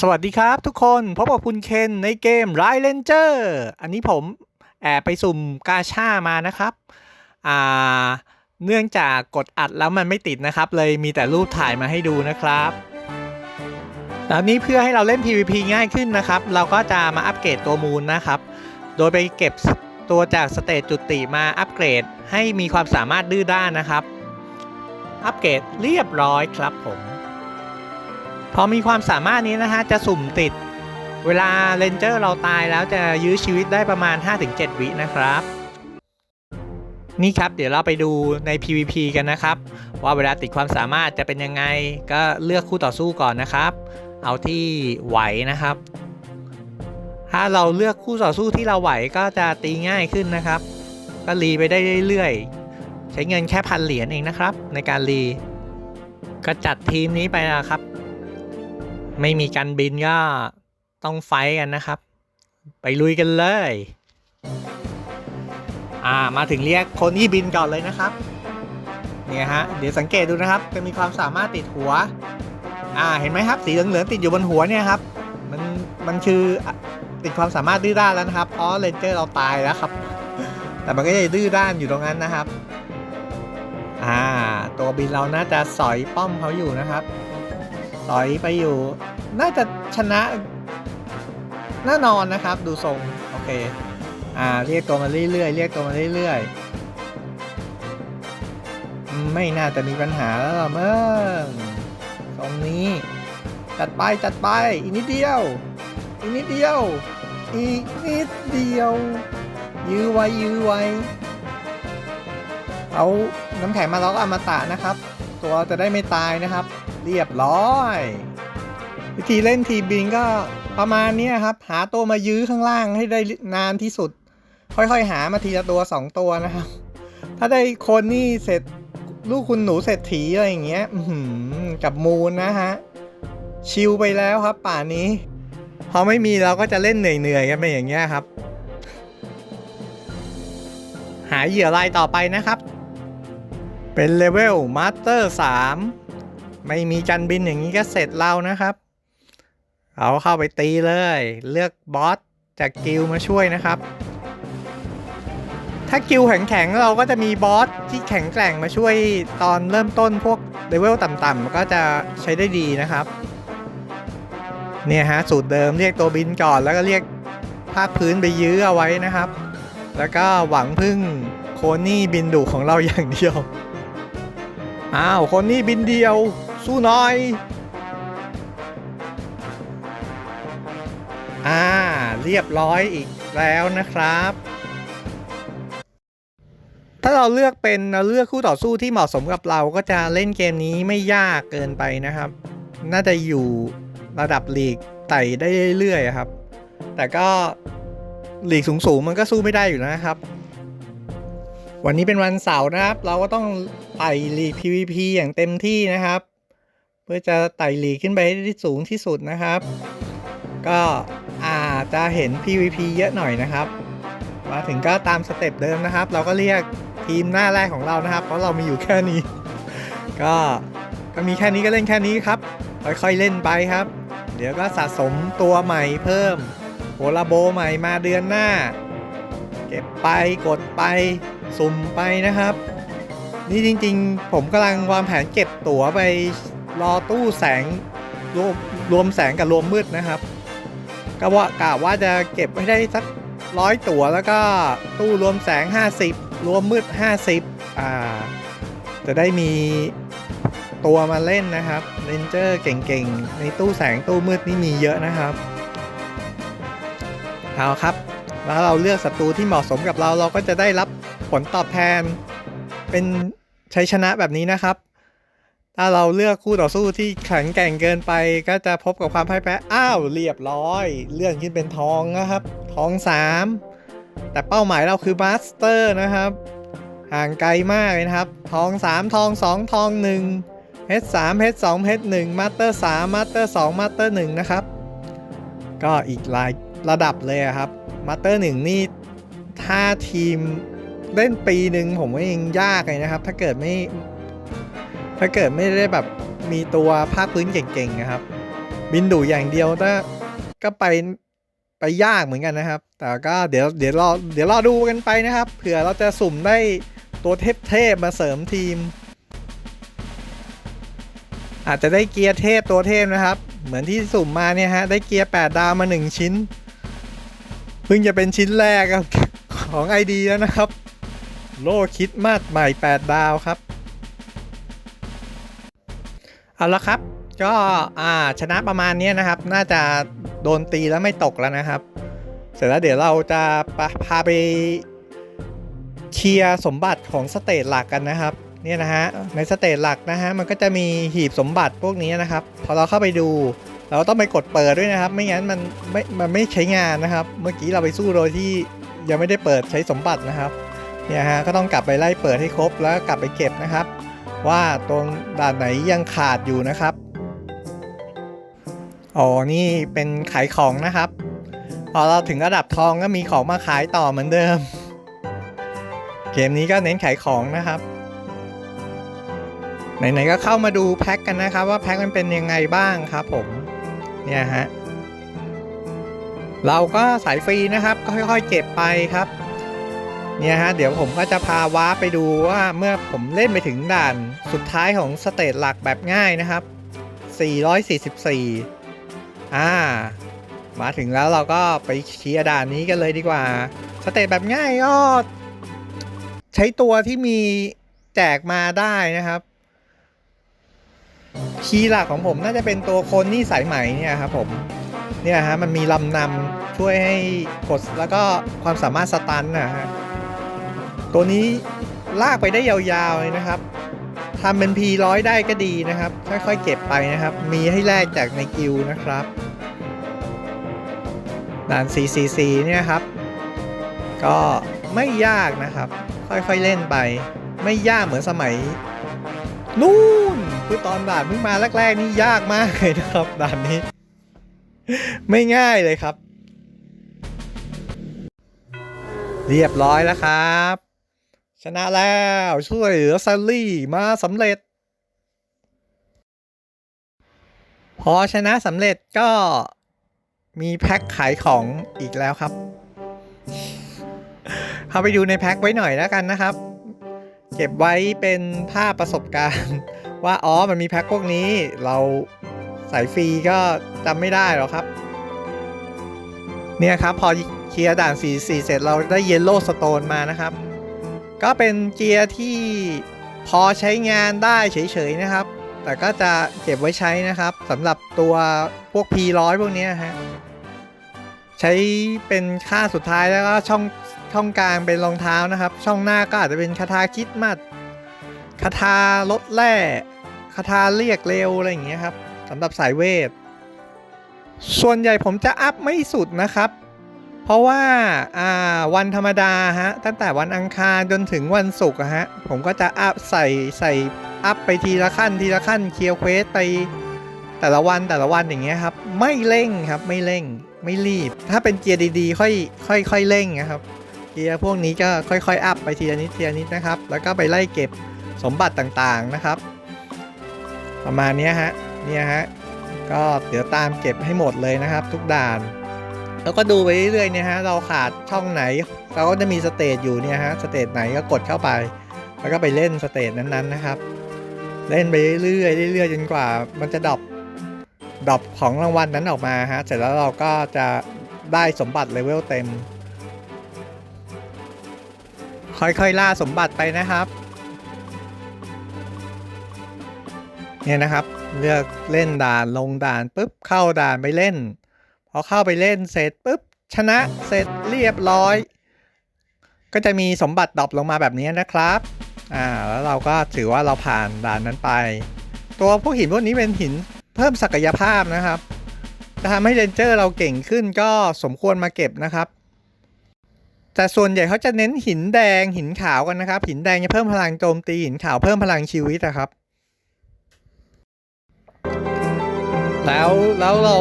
สวัสดีครับทุกคนพบกับคุณเคนในเกม r i d Ranger อันนี้ผมแอบไปสุ่มกาชามานะครับอ่าเนื่องจากกดอัดแล้วมันไม่ติดนะครับ เลยมีแต่รูปถ่ายมาให้ดูนะครับแล้วนี้เพื่อให้เราเล่น PVP ง่ายขึ้นนะครับ เราก็จะมาอัปเกรดตัวมูลนะครับ โดยไปเก็บตัวจากสเตจจุติมาอัปเกรดให้มีความสามารถดื้อด้านนะครับ อัปเกรดเรียบร้อยครับผม พอมีความสามารถนี้นะฮะจะสุ่มติด เวลาเลนเจอร์เราตายแล้วจะยื้อชีวิตได้ประมาณ 5-7 วินะครับ นี่ครับ เดี๋ยวเราไปดูใน PVP กันนะครับ ว่าเวลาติดความสามารถจะเป็นยังไงก็เลือกคู่ต่อสู้ก่อนนะครับ เอาที่ไหวนะครับ ถ้าเราเลือกคู่ต่อสู้ที่เราไหวก็จะตีง่ายขึ้นนะครับ ก็รีไปได้เรื่อยๆใช้เงินแค่พันเหรียญเองนะครับ ในการรีก็จัดทีมนี้ไปนะครับ ไม่มีการบินก็ต้องไฟกันนะครับ ไปลุยกันเลย อ่ามาถึงเรียกคนที่บินก่อนเลยนะครับ เนี่ยฮะเดี๋ยวสังเกตดูนะครับ จะมีความสามารถติดหัว อ่าเห็นไหมครับ สีเหลืองๆติดอยู่บนหัวเนี่ยครับ มันมันคือติดความสามารถดื้อด้านแล้วนะครับเพราะเลนเจอร์เราตายแล้วครับ แต่มันก็ยังดื้อด้านอยู่ตรงนั้นนะครับ อ่า ตัวบินเราน่าจะสอยป้อมเขาอยู่นะครับ สอยไปอยู่ น่าจะชนะแน่นอนนะครับ ดูทรงโอเคอ่าเรียกตัวมาเรื่อยๆเรียกตัวมาเรื่อยๆไม่น่าจะมีปัญหาแล้วล่ะมั้งตรงนี้ จัดไปจัดไปอีกนิดเดียว อีกนิดเดียว อีกนิดเดียว ยื้อไว้ยื้อไว้เอาน้ำแข็งมาล็อกอมตะนะครับ ตัวจะได้ไม่ตายนะครับ เรียบร้อย วิธีเล่นทีบินก็ประมาณนี้ครับ หาตัวมายื้อข้างล่างให้ได้นานที่สุด ค่อยๆ หามาทีละตัว 2 ตัวนะครับ ถ้าได้คนนี่เสร็จลูกคุณหนูเศรษฐีอะไรอย่างเงี้ยกับมูลนะฮะ ชิลไปแล้วครับ ป่านนี้ พอไม่มีเราก็จะเล่นเหนื่อยๆกันไปอย่างเงี้ยครับ หาเหยื่อรายต่อไปนะครับ เป็นเลเวลมาสเตอร์3 ไม่มีจันบินอย่างนี้ก็เสร็จเรานะครับ เอาเข้าไปตีเลย เลือกบอสจากกิลมาช่วยนะครับ ถ้ากิลแข็งๆเราก็จะมีบอสที่แข็งแกร่งมาช่วยตอนเริ่มต้นพวกเลเวลต่ำๆก็จะใช้ได้ดีนะครับ เนี่ยฮะสูตรเดิมเรียกตัวบินก่อนแล้วก็เรียกภาคพื้นไปยื้อเอาไว้นะครับ แล้วก็หวังพึ่งโคนี่บินดุของเราอย่างเดียว อ้าว คนนี้บินเดียว สู้หน่อย อ่า เรียบร้อยอีกแล้วนะครับ ถ้าเราเลือกเป็นเราเลือกคู่ต่อสู้ที่เหมาะสมกับเราก็จะเล่นเกมนี้ไม่ยากเกินไปนะครับ น่าจะอยู่ระดับลีกไต่ได้เรื่อยๆครับ แต่ก็ลีกสูงๆมันก็สู้ไม่ได้อยู่แล้วนะครับ วันนี้เป็นวันเสาร์นะครับ เราก็ต้องไต่ลีก PVP อย่างเต็มที่นะครับ พื่อจะไต่หลีขึ้นไปให้ได้สูงที่สุดนะครับ ก็อาจจะเห็น PVP เยอะหน่อยนะครับ มาถึงก็ตามสเต็ปเดิมนะครับ เราก็เรียกทีมหน้าแรกของเรานะครับ เพราะเรามีอยู่แค่นี้ ก็ก็มีแค่นี้ก็เล่นแค่นี้ครับ ค่อยๆเล่นไปครับ เดี๋ยวก็สะสมตัวใหม่เพิ่มโฮลาโบใหม่มาเดือนหน้า เก็บไปกดไปสุ่มไปนะครับ นี่จริงๆ ผมกำลังวางแผนเก็บตั๋วไป รอตู้แสงรวมรวมแสงกับรวมมืดนะครับ ก็ว่ากะว่าจะเก็บให้ได้สักร้อยตั๋วแล้วก็ตู้รวมแสง 50 รวมมืด 50อ่าจะได้มีตัวมาเล่นนะครับเรนเจอร์เก่งๆ ในตู้แสงตู้มืดนี่มีเยอะนะครับเอาครับ แล้วเราเลือกศัตรูที่เหมาะสมกับเราเราก็จะได้รับผลตอบแทนเป็นชัยชนะแบบนี้นะครับ ถ้าเราเลือกคู่ต่อสู้ที่แข็งแกร่งเกินไป ก็จะพบกับความพ่ายแพ้ อ้าวเรียบร้อย เลื่อนขึ้นเป็นทองนะครับ ทอง 3 แต่เป้าหมายเราคือมาสเตอร์นะครับ ห่างไกลมากเลยนะครับ ทอง 3 ทอง 2 ทอง 1 เพชร3เพชร2เพชร1มาสเตอร์3มาสเตอร์2มาสเตอร์1นะครับ ก็อีกหลายระดับเลยครับมาสเตอร์1นี่ถ้าทีมเล่นปีหนึ่งผมว่ายังยากเลยนะครับ ถ้าเกิดไม่ ถ้าเกิดไม่ได้แบบมีตัวภาคพื้นเก่งๆนะครับ บินดูอย่างเดียวก็ก็ไปไปยากเหมือนกันนะครับ แต่ก็เดี๋ยวเดี๋ยวรอเดี๋ยวรอดูกันไปนะครับ เผื่อเราจะสุ่มได้ตัวเทพๆมาเสริมทีม อาจจะได้เกียร์เทพตัวเทพนะครับ เหมือนที่สุ่มมาเนี่ยฮะได้เกียร์ 8 ดาวมา 1 ชิ้น เพิ่งจะเป็นชิ้นแรกครับของ ID แล้วนะครับ โลคิดมาดใหม่ 8 ดาวครับ เอาละครับ ก็อ่าชนะประมาณนี้นะครับ น่าจะโดนตีแล้วไม่ตกแล้วนะครับ เสร็จแล้วเดี๋ยวเราจะปะพาไปเคลียร์สมบัติของสเตจหลักกันนะครับเนี่ยนะฮะในสเตจหลักนะฮะมันก็จะมีหีบสมบัติพวกนี้นะครับ พอเราเข้าไปดู เราต้องไปกดเปิดด้วยนะครับ ไม่งั้นมันไม่มันไม่ใช้งานนะครับ เมื่อกี้เราไปสู้โดยที่ยังไม่ได้เปิดใช้สมบัตินะครับเนี่ยฮะก็ต้องกลับไปไล่เปิดให้ครบแล้วกลับไปเก็บนะครับ ว่าตรงด่านไหนยังขาดอยู่นะครับ อ๋อ นี่เป็นขายของนะครับ พอเราถึงระดับทองก็มีของมาขายต่อเหมือนเดิม เกมนี้ก็เน้นขายของนะครับ ไหนๆก็เข้ามาดูแพ็คกันนะครับ ว่าแพ็คมันเป็นยังไงบ้างครับผม เนี่ยฮะ เราก็สายฟรีนะครับ ก็ค่อยๆเก็บไปครับ เนี่ยฮะเดี๋ยวผมก็จะพาว้าไปดูว่าเมื่อผมเล่นไปถึงด่านสุดท้ายของสเตจหลักแบบง่ายนะครับ 444 อ่า มาถึงแล้วเราก็ไปเคลียร์ด่านนี้กันเลยดีกว่า สเตจแบบง่ายก็ใช้ตัวที่มีแจกมาได้นะครับ คีย์หลักของผมน่าจะเป็นตัวคนนี่สายไหมเนี่ยครับผมเนี่ยฮะมันมีลำนำช่วยให้กดแล้วก็ความสามารถสตันนะฮะ ตัวนี้ลากไปได้ยาวๆเลยนะครับทำเป็น P100 ได้ก็ดีนะครับ ค่อยๆเก็บไปนะครับ มีให้แลกจากในกิลด์นะครับด่าน CCC เนี่ยครับ ก็ไม่ยากนะครับ ค่อยๆเล่นไป ไม่ยากเหมือนสมัย นู่นคือตอนด่านเพิ่งมาแรกๆนี่ยากมากเลยนะครับด่านนี้ ไม่ง่ายเลยครับ เรียบร้อยแล้วครับ ชนะแล้วช่วยเหลือซัลลี่มาสำเร็จ พอชนะสำเร็จก็มีแพ็คขายของอีกแล้วครับเข้าไปดูในแพ็คไว้หน่อยแล้วกันนะครับ เก็บไว้เป็นภาพประสบการณ์ ว่าอ๋อมันมีแพ็คพวกนี้เราสายฟรีก็จำไม่ได้หรอกครับ เนี่ยครับพอเคลียร์ด่าน 44 เสร็จเราได้เยลโล่สโตนมานะครับ ก็เป็นเกียร์ที่พอใช้งานได้เฉยๆนะครับ แต่ก็จะเก็บไว้ใช้นะครับสำหรับตัวพวก P100 พวกนี้ฮะใช้เป็นค่าสุดท้ายแล้วก็ช่องช่องกลางเป็นรองเท้านะครับ ช่องหน้าก็อาจจะเป็นคาถาคิดมัดคาถาลดแร่คาถาเรียกเร็วอะไรอย่างเงี้ยครับสำหรับสายเวท ส่วนใหญ่ผมจะอัพไม่สุดนะครับ เพราะว่าาวันธรรมดาฮะตั้งแต่วันอังคารจนถึงวันศุกร์ฮะผมก็จะอัพใส่ใส่อัพไปทีละขั้นทีละขั้นเคลียร์เควสไปแต่ละวันแต่ละวันอย่างเงี้ยครับ ไม่เร่งครับไม่เร่งไม่รีบ ถ้าเป็นเกียร์ดีๆ ค่อยค่อยค่อยเร่งนะครับเกียร์พวกนี้ก็ค่อยๆอัพไปทีละนิดทีละนิดนะครับ แล้วก็ไปไล่เก็บสมบัติต่างๆนะครับ ประมาณนี้ฮะเนี่ยฮะก็เดี๋ยวตามเก็บให้หมดเลยนะครับ ทุกด่าน แล้วก็ดูไปเรื่อยๆเนี่ยฮะเราขาดช่องไหน เราก็จะมีสเตจอยู่เนี่ยฮะสเตจไหนก็กดเข้าไป แล้วก็ไปเล่นสเตจนั้นๆนะครับ เล่นไปเรื่อยๆเรื่อยๆจนกว่า มันจะดรอปดรอปของรางวัลนั้นออกมาฮะเสร็จแล้วเราก็จะได้สมบัติเลเวลเต็ม ค่อยๆล่าสมบัติไปนะครับเนี่ยนะครับ เลือกเล่นด่านลงด่านปุ๊บเข้าด่านไปเล่น พอเข้าไปเล่นเสร็จปุ๊บชนะเสร็จเรียบร้อย ก็จะมีสมบัติดรอปลงมาแบบนี้นะครับอ่าแล้วเราก็ถือว่าเราผ่านด่านนั้นไป ตัวพวกหินพวกนี้เป็นหินเพิ่มศักยภาพนะครับจะทำให้เรนเจอร์เราเก่งขึ้นก็สมควรมาเก็บนะครับ แต่ส่วนใหญ่เขาจะเน้นหินแดงหินขาวกันนะครับ หินแดงจะเพิ่มพลังโจมตีหินขาวเพิ่มพลังชีวิตนะครับ แล้วแล้วเรา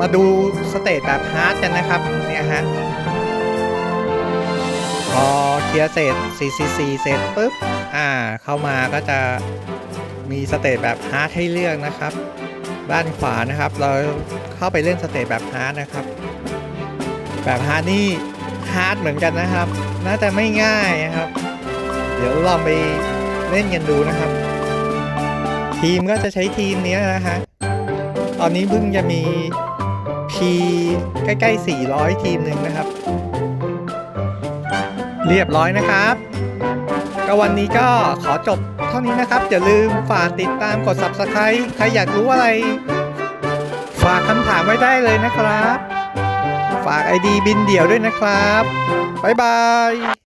มาดูสเตจแบบฮาร์ดกันนะครับเนี่ยฮะพอเคลียร์เสร็จ CCC เสร็จปุ๊บอ่าเข้ามาก็จะมีสเตจแบบฮาร์ดให้เลือกนะครับ ด้านขวานะครับ เราเข้าไปเล่นสเตจแบบฮาร์ดนะครับ แบบฮาร์ดนี่ฮาร์ดเหมือนกันนะครับ น่าจะไม่ง่ายนะครับ เดี๋ยวลองไปเล่นกันดูนะครับ ทีมก็จะใช้ทีมนี้นะฮะตอนนี้เพิ่งจะมี P ใกล้ๆ 400 ทีมหนึ่งนะครับ เรียบร้อยนะครับ ก็วันนี้ก็ขอจบเท่านี้นะครับ อย่าลืมฝากติดตามกด Subscribe ใครอยากรู้อะไร ฝากคำถามไว้ได้เลยนะครับ ฝาก ID บินเดี่ยวด้วยนะครับ บ๊ายบาย